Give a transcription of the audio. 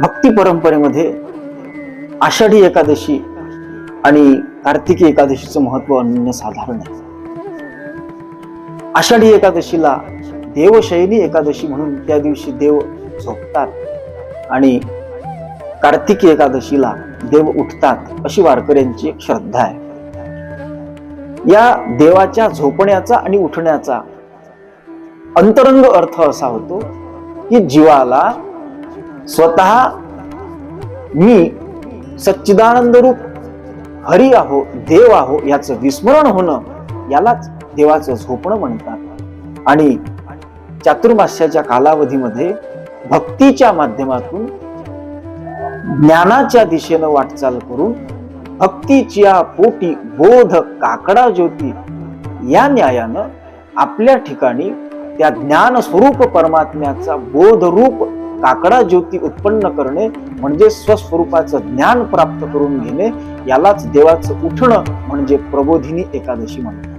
भक्ती परंपरेमध्ये आषाढी एकादशी आणि कार्तिकी एकादशीचं महत्त्व अनन्यसाधारण आहे. आषाढी एकादशीला देवशैली एकादशी म्हणून त्या दिवशी देव झोपतात आणि कार्तिकी एकादशीला देव उठतात अशी वारकऱ्यांची एक श्रद्धा आहे. या देवाच्या झोपण्याचा आणि उठण्याचा अंतरंग अर्थ असा होतो की जीवाला स्वतः मी सच्चिदानंद रूप हरी आहो देव आहो याचं विस्मरण होणं यालाच देवाचं झोपणं म्हणतात. आणि चातुर्मास्याच्या कालावधीमध्ये भक्तीच्या माध्यमातून ज्ञानाच्या दिशेनं वाटचाल करून भक्तीच्या पोटी बोध काकडा ज्योती या न्यायानं आपल्या ठिकाणी त्या ज्ञान स्वरूप परमात्म्याचा बोधरूप काकडा ज्योती उत्पन्न करणे म्हणजे स्वस्वरूपाचं ज्ञान प्राप्त करून घेणे यालाच देवाचं उठणं म्हणजे प्रबोधिनी एकादशी म्हणतात.